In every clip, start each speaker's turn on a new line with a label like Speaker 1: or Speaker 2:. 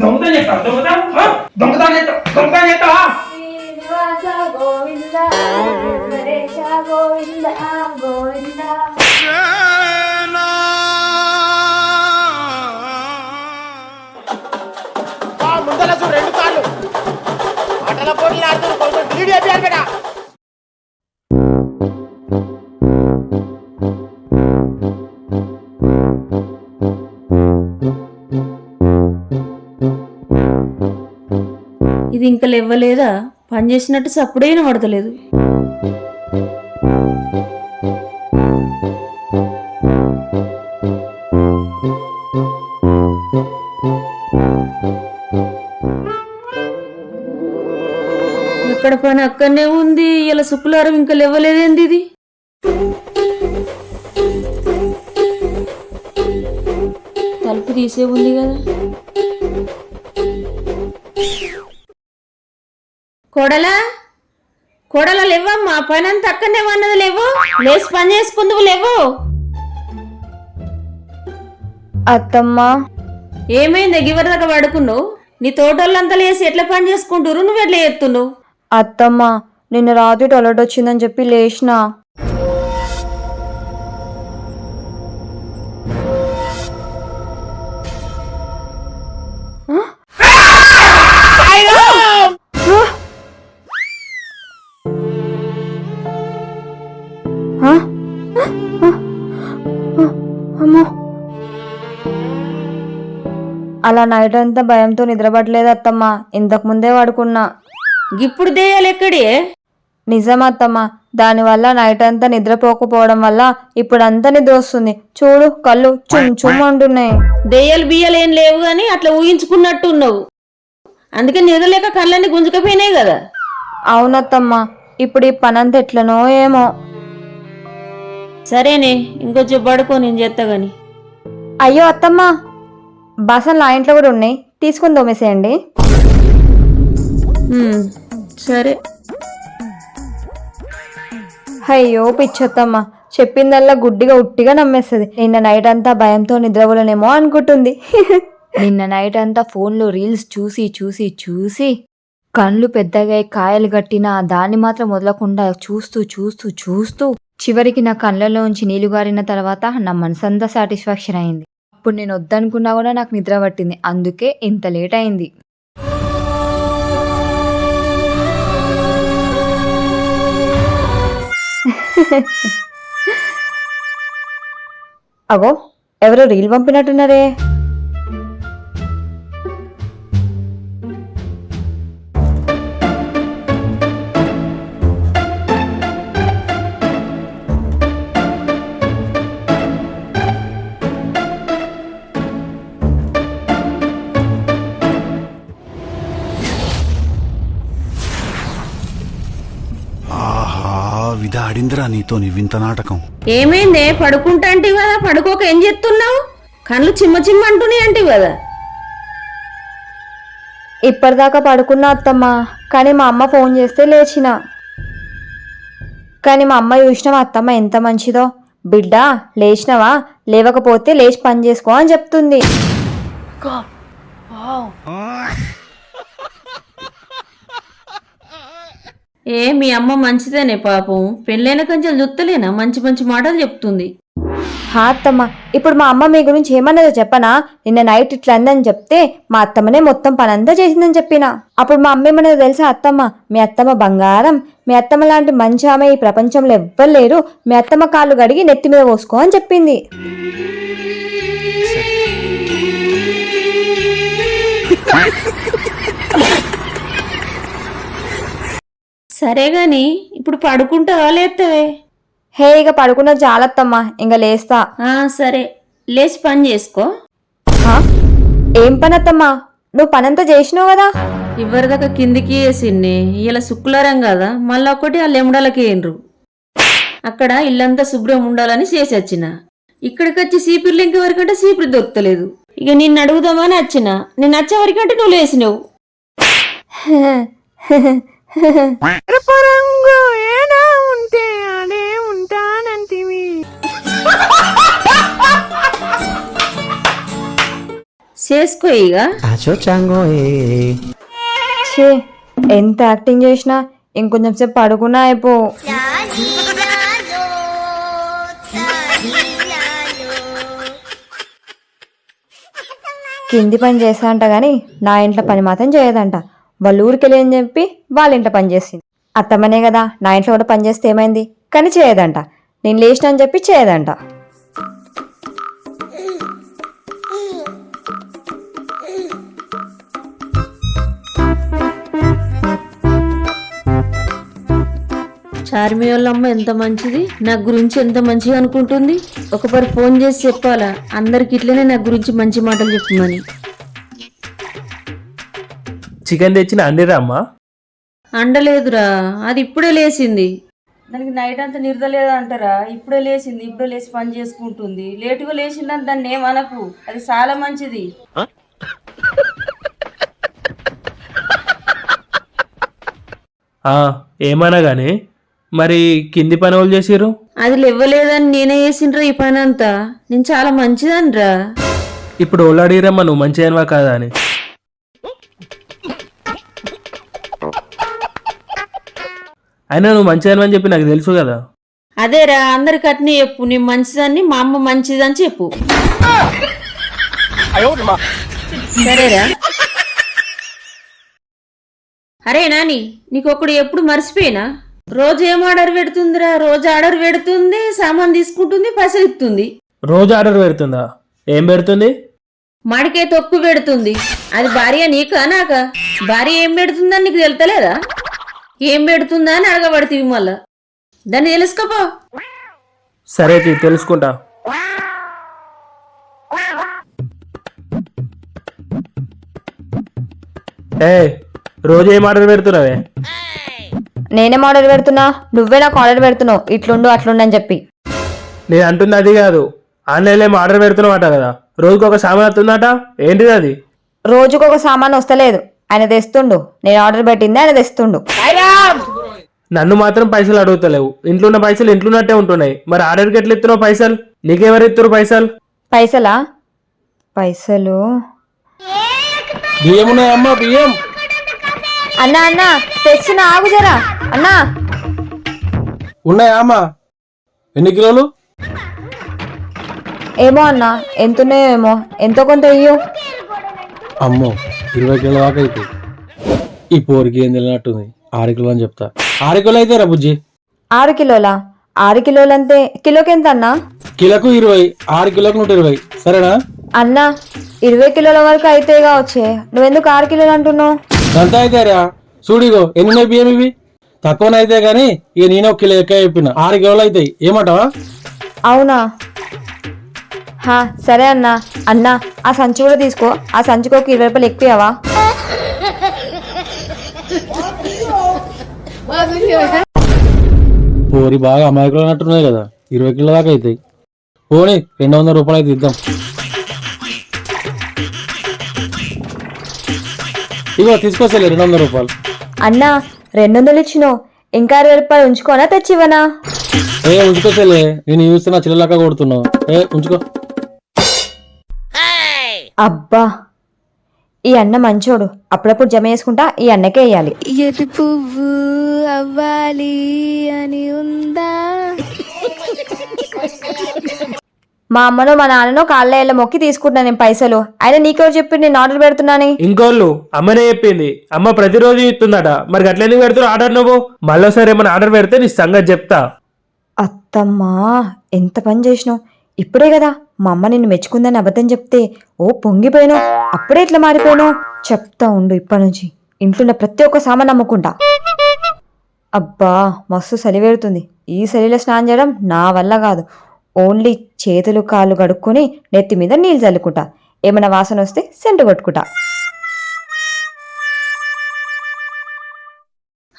Speaker 1: దొంగతనం చేస్తావా? దొంగతనం? దొంగతనం చేస్తావా దొంగతనం చేస్తావా
Speaker 2: శ్రీనివాస గోవింద వెంకటేశ గోవింద
Speaker 3: ముందల రెండు కార్లు ఆటల పోటీలు ఆడుతున్నారు కొంచెం డిలీట్
Speaker 4: ఇది ఇంకా లేవ్వలేదా? పని చేసినట్టు సప్పుడైనా పడతలేదు ఇక్కడ పని అక్కడనే ఉంది. ఇలా శుక్రవారం ఇంకా లేవలేదేంది ఇది? తలుపు తీసే ఉంది కదా. కోడలా? కోడలా లేవమ్మా పని అంతా అక్కడనే ఉన్నది లేవు. లేచి పని చేసుకుందువు లేవు.
Speaker 2: అత్తమ్మ.
Speaker 4: ఏమైంది గివరిదాకా పడుకున్నావు? నీ తోటోళ్ళంతా లేసి ఎట్లా పని చేసుకుంటారు నువ్వు ఎట్లా చేస్తున్నావు?
Speaker 2: అత్తమ్మ నిన్న రాత్రి టొలెట్ వచ్చిందని చెప్పి లేచిన. అలా నైట్ అంతా భయంతో నిద్రపట్టలేదు అత్తమ్మ. ఇంతకు ముందే పడుకున్నా.
Speaker 4: ఇప్పుడు దేయాలు ఎక్కడే
Speaker 2: నిజం అత్తమ్మ. దానివల్ల నైట్ అంతా నిద్రపోకపోవడం వల్ల ఇప్పుడు అంతా నిద్ర వస్తుంది. చూడు కళ్ళు చుమ్ చుమ్ అంటున్నాయి.
Speaker 4: దెయ్యాలు బియ్యాలు ఏం లేవు కానీ అట్లా ఊహించుకున్నట్టు ఉన్నావు అందుకే నిద్రలేక కళ్ళన్నీ గుంజుకపోయినాయి కదా.
Speaker 2: అవునత్తమ్మ. ఇప్పుడు ఈ పనంత ఎట్లనో ఏమో.
Speaker 4: సరేనే ఇంకొంచెం పడుకో నేను చేస్తా గాని.
Speaker 2: అయ్యో అత్తమ్మ. బాసన్ నా ఇంట్లో కూడా ఉన్నాయి. తీసుకుని తోమేసేయండి.
Speaker 4: హ్మ్, సరే.
Speaker 2: అయ్యో పిచ్చత్తమ్మ. చెప్పిందల్లా గుడ్డిగా ఉట్టిగా నమ్మేస్తుంది. నిన్న నైట్ అంతా భయంతో నిద్రపోలేనేమో అనుకుంటుంది. నిన్న నైట్ అంతా ఫోన్లో రీల్స్ చూసి చూసి చూసి కళ్ళు పెద్దగా కాయలు కట్టిన దాన్ని మాత్రం వదలకుండా చూస్తూ చూస్తూ చూస్తూ చివరికి నా కళ్ళలోంచి నీళ్ళు గారిన తర్వాత నా మనసంతా సాటిస్ఫాక్షన్ అయింది. అప్పుడు నేను వద్దనుకున్నా కూడా నాకు నిద్ర పట్టింది. అందుకే ఇంత లేట్ అయింది. అగో ఎవరో రీల్ పంపినట్టున్నారే?
Speaker 5: విధాడిందిరా నీతో నీ వింత నాటకం.
Speaker 4: ఏమైందే? పడుకుంటా అంటే కదా? పడుకోక ఏం చేస్తున్నావు? కళ్ళు చిమ్మ చిమ్మ అంటున్నాయి అంటే కదా?
Speaker 2: ఇప్పటిదాకా పడుకున్నా అత్తమ్మ కానీ మా అమ్మ ఫోన్ చేస్తే లేచిన. కానీ మా అమ్మ చూసిన మా అత్తమ్మ ఎంత మంచిదో. బిడ్డ లేచినవా? లేవకపోతే లేచి పని చేసుకో అని చెప్తుంది.
Speaker 4: ఏ మీ అమ్మ మంచిదేనే పాపం. పెళ్ళైన కంచెలు జుత్తలేనా మంచి మంచి మాటలు చెప్తుంది.
Speaker 2: హా అత్తమ్మ ఇప్పుడు మా అమ్మ మీ గురించి ఏమన్నదో చెప్పనా? నిన్న నైట్ ఇట్లా అందని చెప్తే మా అత్తమ్మనే మొత్తం పనంతా చేసిందని చెప్పిన. అప్పుడు మా అమ్మ ఏమన్నదో తెలుసా అత్తమ్మ? మీ అత్తమ్మ బంగారం. మీ అత్తమ్మ లాంటి మంచి ఆమె ఈ ప్రపంచంలో ఎవ్వరు లేరు. మీ అత్తమ్మ కాళ్ళు గడిగి నెత్తి మీద పోసుకో అని చెప్పింది.
Speaker 4: సరే గాని ఇప్పుడు పడుకుంటావా లేస్తావే
Speaker 2: హే ఇక పడుకున్న జాలత్తమ్మ ఇంక లేస్తా.
Speaker 4: ఆ సరే. లేచి పని చేసుకో.
Speaker 2: హా? ఏం పని అత్తమ్మా నువ్వు పనంతా చేసినావు కదా?
Speaker 4: ఇవ్వరిదాకా కిందికి వేసిండే ఇలా శుక్లారం కదా మళ్ళీ ఒకటి ఆ లెమడలకి ఏండ్రు అక్కడ ఇల్లంతా శుభ్రం ఉండాలని చేసి వచ్చిన. ఇక్కడికి వచ్చి సీపిర్లు ఇంకెవరికంటే సీపిరి దొరకలేదు ఇక నిన్ను అడుగుదామని వచ్చిన. నేను వచ్చే వరకంటే నువ్వు లేచినావు.
Speaker 3: ఉంటే అడే ఉంటానంటివి.
Speaker 4: చేసుకో ఇక
Speaker 2: ఛే ఎంత యాక్టింగ్ చేసినా ఇంకొంచెం సేపు పడుకున్నా అయిపో. కింది పని చేస్తా అంట కానీ నా ఇంట్లో పని మాత్రం చేయదంట. వాళ్ళ ఊరికెళ్ళి అని చెప్పి వాళ్ళ ఇంట్లో పనిచేసింది అత్తమ్మనే కదా నా ఇంట్లో కూడా పనిచేస్తే ఏమైంది? కానీ చేయదంట. నేను లేచిన అని చెప్పి చేయదంట.
Speaker 4: చార్మి వాళ్ళమ్మ ఎంత మంచిది నా గురించి ఎంత మంచిగా అనుకుంటుంది? ఒకసారి ఫోన్ చేసి చెప్పాలా? అందరికి ఇట్లనే నా గురించి మంచి మాటలు చెప్పమని.
Speaker 6: చికెన్ తెచ్చిన అండిరా అమ్మా?
Speaker 4: అండలేదురా అది ఇప్పుడే లేచింది దానికి నైట్ అంతా నిద్రలేదు అంటారా ఇప్పుడే లేచింది ఇప్పుడే లేచి పని చేసుకుంటుంది. లేటుగా లేచిందని దాన్ని ఏమనకు అది చాలా మంచిది.
Speaker 6: ఆ, ఏమన్నా గానీ మరి కింది పని వాళ్ళు చేసిర్రు?
Speaker 4: అది లేవ్వలేదని నేనే చేసిండ్రా ఈ పని అంతా నేను చాలా మంచిదనిరా.
Speaker 6: ఇప్పుడు అడిగిరమ్మా నువ్వు మంచిగా కాదా అని? అయినా నువ్వు మంచిగా అని చెప్పి నాకు తెలుసు కదా.
Speaker 4: అదేరా అందరికి అట్నే చెప్పు నేను మంచిదని మా అమ్మ మంచిదని చెప్పు. సరేరా. అరే నాని నీకు ఒకడు ఎప్పుడు మర్చిపోయినా? రోజు ఏం ఆర్డర్ పెడుతుందిరా? రోజు ఆర్డర్ పెడుతుంది సామాన్ తీసుకుంటుంది పైసలు ఇస్తుంది.
Speaker 6: రోజు ఆర్డర్ పెడుతుందా? ఏం పెడుతుంది?
Speaker 4: మాడికాయ తొక్కు పెడుతుంది. అది భార్య నీకా నాకా? భార్య ఏం పెడుతుందని నీకు తెలుతలేదా? ఏం పెడుతుందా అని అడగబడుతుంది మళ్ళా. దాన్ని తెలుసుకోపో.
Speaker 6: సరే తీ, తెలుసుకుంటా. ఏ రోజు ఏం ఆర్డర్ పెడుతున్నావే?
Speaker 2: నేనేం ఆర్డర్ పెడుతున్నా నువ్వే నాకు ఆర్డర్ పెడుతున్నావు ఇట్లుండు అట్లుండు అని చెప్పి.
Speaker 6: నేను అంటుంది అది కాదు ఆన్లైన్లో ఏమో ఆర్డర్ పెడుతున్నావట కదా రోజుకి ఒక సామాన్ వస్తుందట ఏంటిది అది?
Speaker 2: రోజుకొక ఒక సామాన్ వస్తలేదు ఆయన తెస్తుండు. నేను ఆర్డర్ పెట్టింది ఆయన తెస్తుండు.
Speaker 6: నన్ను మాత్రం పైసలు అడుగుతలేవు. ఇంట్లో ఉన్న పైసలు ఇంట్లో ఉన్నట్టే ఉంటున్నాయి. మరి ఆర్డర్కి ఎట్లా ఇస్తున్నావు పైసలు? నీకెవరు ఇస్తారు పైసలు?
Speaker 2: పైసలా? పైసలు?
Speaker 7: బియ్యం ఉన్నాయమ్మా బియ్యం.
Speaker 2: అన్నా అన్నా తెచ్చిన ఆగు జరా. అన్నా.
Speaker 7: ఉన్నాయా అమ్మా. ఎన్ని కిలోలు?
Speaker 2: ఏమో అన్నా ఎంతున్నాయో ఏమో. ఎంతో కొంత ఇయ్యు.
Speaker 7: అమ్మో. ఇరవై కిలోల దాకా అయితే ఈ పోరికి ఏం తెలియనట్టుంది? ఆరు కిలో అని చెప్తా. ఆరు కిలో అయితే రా బుజ్జి.
Speaker 2: ఆరు కిలోలా? ఆరు కిలోలంతే కిలోకి ఎంత అన్నా
Speaker 7: కిలోకు ఇరవై ఆరు కిలోకు నూట ఇరవై. సరేనా?
Speaker 2: అన్నా ఇరవై కిలోల వరకు అయితే కావచ్చే. నువ్వెందుకు ఆరు కిలోలు అంటున్నావు?
Speaker 7: ఎంత అయితే రా. చూడిగో ఎన్ని బియ్యం ఇవి? తక్కువనైతే గానీ ఇక నేను ఒక కిలో ఎక్కువ చెప్పిన. ఆరు కిలోలు అవుతాయి. ఏమంటావా?
Speaker 2: అవునా? హా సరే అన్నా. అన్నా ఆ సంచి కూడా తీసుకో. ఆ సంచికి ఒక ఇరవై రూపాయలు ఎక్కువవా?
Speaker 7: పోరి బాగా అమాయకులు అన్నట్టున్నాయి కదా. ఇరవై కిలో దాకా అవుతాయి పోనీ రెండు వందల రూపాయలు అయితే ఇద్దాం ఇగో తీసుకొస్తలే రెండు వందల రూపాయలు.
Speaker 2: అన్నా రెండు వందలు ఇచ్చినావు ఇంకా ఇరవై రూపాయలు ఉంచుకోనా తెచ్చివనా
Speaker 7: ఏ ఉంచుకోసలే నేను చూస్తున్నా చిల్లలాగా కొడుతున్నావు ఏ ఉంచుకో.
Speaker 2: అబ్బా ఈ అన్న మంచోడు. అప్పుడప్పుడు జమ చేసుకుంటా ఈ అన్నకే వేయాలి.
Speaker 8: ఎర్రి పువ్వు అవ్వాలి అని ఉందా?
Speaker 2: మా అమ్మనో మా నాన్ననో కాళ్ళ ఏళ్ళ మొక్కి తీసుకుంటున్నా నేను పైసలు. అయినా నీకెవరు చెప్పి నేను ఆర్డర్ పెడుతున్నాని?
Speaker 6: ఇంకోళ్ళు అమ్మనే చెప్పింది. అమ్మ ప్రతిరోజు ఇస్తుందట. మరి గట్లెందుకు పెడుతున్నావు ఆర్డర్ నువ్వు? మళ్ళీసారి ఏమైనా ఆర్డర్ పెడితే నీ సంగతి చెప్తా.
Speaker 2: అత్తమ్మా ఎంత పని చేసినావు? ఇప్పుడే కదా మా అమ్మ నిన్ను మెచ్చుకుందని అబద్ధం చెప్తే ఓ పొంగిపోయినావు అప్పుడే ఇట్లా మారిపోయినావు చెప్తా ఉండు ఇప్పటి నుంచి. ఇంట్లో ఉన్న ప్రతి ఒక్క సామాన్ అమ్ముకుంటా అబ్బా మస్తు చలి పెడుతుంది ఈ చలిలో స్నానం చేయడం నా వల్ల కాదు. ఓన్లీ చేతులు కాళ్ళు కడుక్కొని నెత్తి మీద నీళ్ళు చల్లుకుంటా. ఏమైనా వాసన వస్తే సెంటు కొట్టుకుంటా.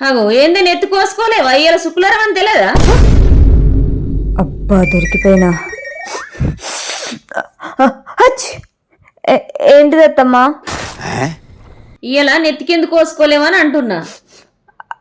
Speaker 4: అగో ఏంది నెత్తి కోసుకోలేవా? ఇయ్యాల శుక్లారం అని తెలియదా
Speaker 2: అబ్బా దొరికిపోయినా. హచ్! ఏ- ఏంటిది అత్తమ్మా?
Speaker 4: ఇయ్యాల నెత్తికెందుకు కోసుకోలేవని అంటున్నా.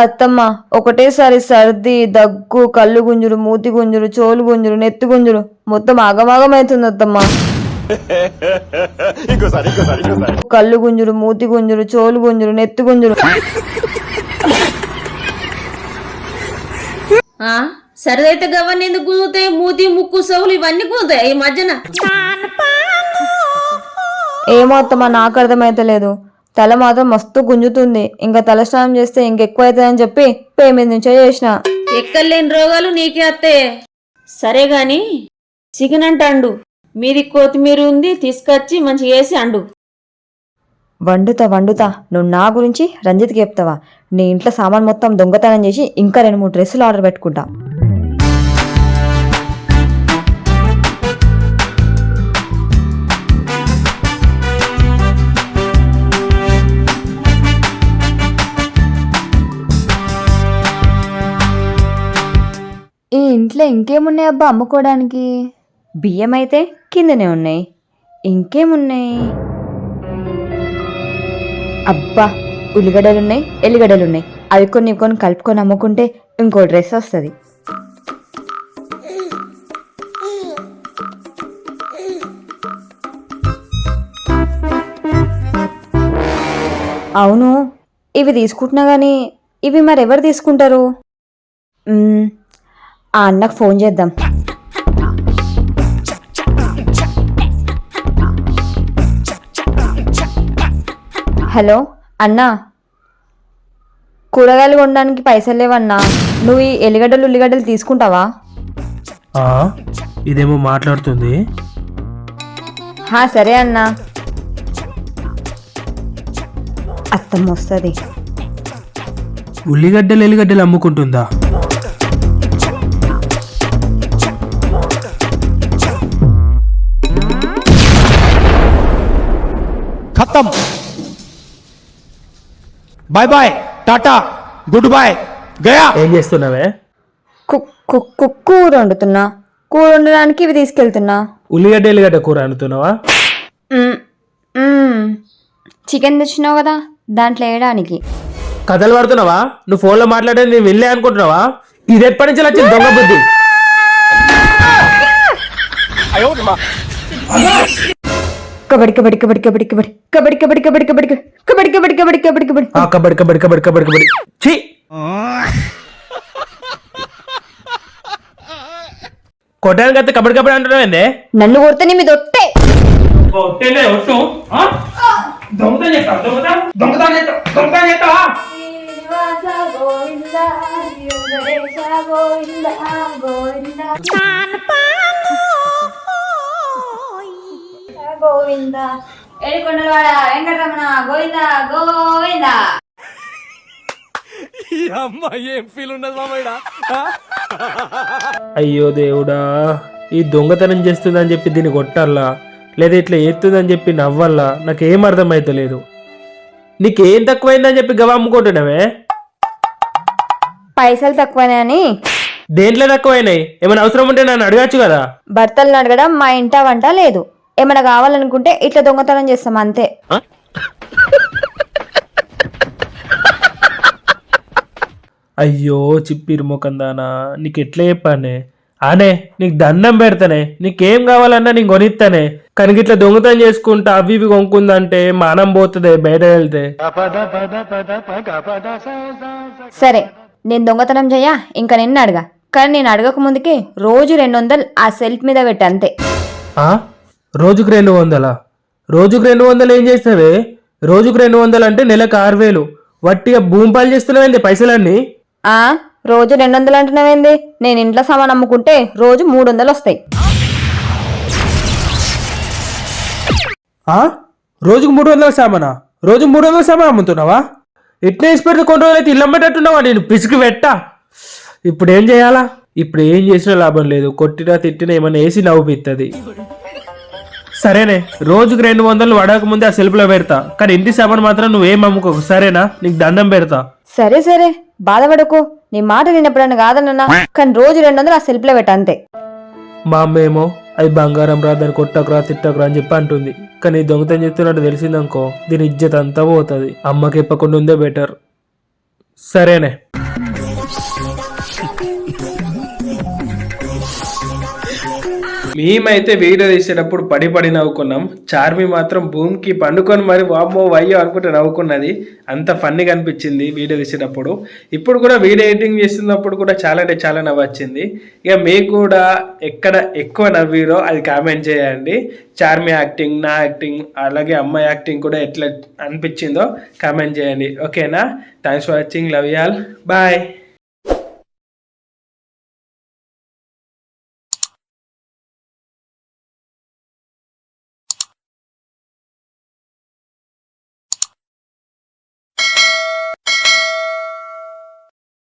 Speaker 2: అత్తమ్మ ఒకటేసారి సర్ది దగ్గు కళ్ళు గుంజుడు మూతి గుంజుడు చోలు గుంజుడు నెత్తి గుంజుడు మొత్తం ఆగమాగం అవుతుంది అత్తమ్మ. కళ్ళు గుంజురు మూతి గుంజురు చోలు గుంజురు నెత్తి గుంజురు
Speaker 4: ఆ? సరిదైతే గవన్నీ ఎందుకు గుంజుతాయి? మూతి ముక్కు సౌలు ఇవన్నీ గుంజుతాయి. ఈ మధ్యన
Speaker 2: ఏమో అత్తమ్మా నాకు అర్థమైతలేదు తల మాత్రం మస్తు గుంజుతుంది. ఇంకా తల స్నానం చేస్తే ఇంకెక్కువ అవుతుందని చెప్పి పే మీద నుంచే చేసిన.
Speaker 4: ఎక్కలేని రోగాలు నీకే అత్తయ్య సరే గాని చికెన్ అంటే అండు. మీది కొత్తిమీర ఉంది తీసుకొచ్చి మంచిగా వేసి అండు.
Speaker 2: వండుతా వండుతా. నువ్వు నా గురించి రంజిత్కి చెప్తావా? నీ ఇంట్లో సామాన్ మొత్తం దొంగతనం చేసి ఇంకా రెండు మూడు డ్రెస్సులు ఆర్డర్ పెట్టుకుంటా. ఇంట్లో ఇంకేమున్నాయి అబ్బా అమ్ముకోవడానికి? బియ్యం అయితే కిందనే ఉన్నాయి. ఇంకేమున్నాయి? అబ్బా ఉల్లిగడ్డలున్నాయి ఎల్లిగడ్డలున్నాయి. అవి కొన్ని కొన్ని కలుపుకొని అమ్ముకుంటే ఇంకో డ్రెస్ వస్తుంది. అవును ఇవి తీసుకుంటున్నా కానీ ఇవి మరి ఎవరు తీసుకుంటారు ఆ అన్నకు ఫోన్ చేద్దాం. హలో అన్నా. కూరగాయలు కొనడానికి పైసలు లేవన్నా నువ్వు ఈ ఎల్లిగడ్డలు ఉల్లిగడ్డలు తీసుకుంటావా?
Speaker 6: ఇదేమో మాట్లాడుతుంది.
Speaker 2: హా సరే అన్నా. అత్తమ్మ వస్తుంది.
Speaker 6: ఉల్లిగడ్డలు ఎల్లిగడ్డలు అమ్ముకుంటుందా?
Speaker 3: మొత్తం bye bye tata good boy Gaya
Speaker 6: ఏం చేస్తున్నావే?
Speaker 2: కూర వండుతున్నా. కూర వండడానికి ఇవి తీసుకెళ్తున్నా.
Speaker 6: ఉల్లిగడ్డ ఎల్లిగడ్డ కూర
Speaker 2: వండుతున్నావా? చికెన్ తెచ్చినావు కదా దాంట్లో వేయడానికి.
Speaker 6: కథలు పడుతున్నావా? నువ్వు ఫోన్లో మాట్లాడే నేను వెళ్ళే అనుకుంటున్నావా? ఇది ఎప్పటి నుంచి వచ్చింది దొంగ బుద్ధి?
Speaker 2: కబడి కబడి కబడి కబడి కబడి కబడి కబడి కబడి కబడి కబడి కబడి కబడి కబడి కబడి
Speaker 6: ఆ కబడి కబడి కబడి కబడి కబడి ఛీ కొట్టానికి అయితే కబడి కబడి అంటున్నావేందే
Speaker 2: నన్ను కొడితే మీ దొట్టే
Speaker 1: ఒట్టేలే ఒట్టు ఆ? దొంగతనం చేస్తా దొంగతనం దొంగతనం చేస్తా దొంగతనం చేస్తావా
Speaker 2: గోవింద ఏడుకొండలవాడ వెంకటరమణ గోవింద గోవింద.
Speaker 6: అయ్యో దేవుడా ఈ దొంగతనం చేస్తుందని చెప్పి దీన్ని కొట్టాలా? లేదా ఇట్లా ఎత్తుందని చెప్పి నవ్వాలా? నాకేం అర్థమైతలేదు. నీకేం తక్కువైందని చెప్పి గవ అమ్ముకుంటున్నావే
Speaker 2: పైసలు తక్కువనే అని.
Speaker 6: దేంట్లో తక్కువైనాయి? ఏమైనా అవసరం ఉంటే నన్ను అడగచ్చు కదా?
Speaker 2: భర్తలను అడగడం మా ఇంట వంట లేదు. ఏమైనా కావాలనుకుంటే ఇట్లా దొంగతనం చేస్తాం అంతే.
Speaker 6: అయ్యో చిప్పిరు ముఖందానా నీకు ఎట్లా చెప్పానే? ఆనే నీకు దండం పెడతానే. నీకేం కావాలన్నా నేను కొనిస్తానే కానీ ఇట్లా దొంగతనం చేసుకుంటా అవి ఇవి కొనుక్కుందంటే మానం పోతుంది బయట వెళ్తే.
Speaker 2: సరే నేను దొంగతనం చెయ్యా ఇంకా నిన్ను అడగా. కానీ నేను అడగక ముందుకి రోజు రెండు వందలు ఆ సెల్ఫ్ మీద పెట్టి అంతే.
Speaker 6: ఆ? రోజుకు రెండు వందలా? రోజుకు రెండు వందలు ఏం చేస్తావే? రోజుకు రెండు వందలు అంటే నెలకు ఆరు వేలు. వట్టిగా భూమిపాలు చేస్తున్నావేంది పైసలన్నీ?
Speaker 2: ఆ రోజు రెండు వందలు అంటున్నావేంది? నేను ఇంట్లో సామాన్ అమ్ముకుంటే రోజు మూడు వందలు వస్తాయి.
Speaker 6: ఆ? రోజుకు మూడు వందల సామానా? రోజు మూడు వందల సామాన్ అమ్ముతున్నావా? ఎట్లా వేసి పెడితే కొన్ని రోజులు అయితే ఇల్లు అమ్మేటట్టున్నావా? నేను పిసికి పెట్టా. ఇప్పుడు ఏం చేయాలా? ఇప్పుడు ఏం చేసినా లాభం లేదు. కొట్టినా తిట్టినా ఏమైనా వేసి నవ్వుపిస్తుంది సరేనే రోజుకు రెండు వందలు వడక ముందే ఆ సెల్ఫ్లో పెడతా. కానీ ఇంటి సామాన్ మాత్రం నువ్వేం అమ్ముకోకు సరేనా? నీకు దండం పెడతా.
Speaker 2: సరే సరే బాధపడకు. నీ మాట నేను ఎప్పుడన్నా కాదన్నా కానీ రోజు రెండు వందలు ఆ సెల్ఫ్లో పెట్ట అంతే.
Speaker 6: మా అమ్మ ఏమో అది బంగారం రా దాన్ని కొట్టకురా తిట్టకురా అని చెప్పి అంటుంది. కానీ దొంగతనం చెప్తున్నట్టు తెలిసిందనుకో దీని ఇజ్జత్ అంతా పోతుంది. అమ్మకి చెప్పకుండా ఉందే బెటర్. సరేనే. మేమైతే వీడియో తీసేటప్పుడు పడి పడి నవ్వుకున్నాం. చార్మి మాత్రం భూమికి పండుకొని మరి వామ్మో వయ్యో అనుకుంటే నవ్వుకున్నది. అంత ఫన్నీగా అనిపించింది వీడియో తీసేటప్పుడు. ఇప్పుడు కూడా వీడియో ఎడిటింగ్ చేస్తున్నప్పుడు కూడా చాలా అంటే చాలా నవ్వు వచ్చింది. ఇక మీకు కూడా ఎక్కడ ఎక్కువ నవ్వీరో అది కామెంట్ చేయండి. చార్మి యాక్టింగ్ నా యాక్టింగ్ అలాగే అమ్మాయి యాక్టింగ్ కూడా ఎట్లా అనిపించిందో కామెంట్ చేయండి. ఓకేనా? Thanks for watching. Love y'all bye.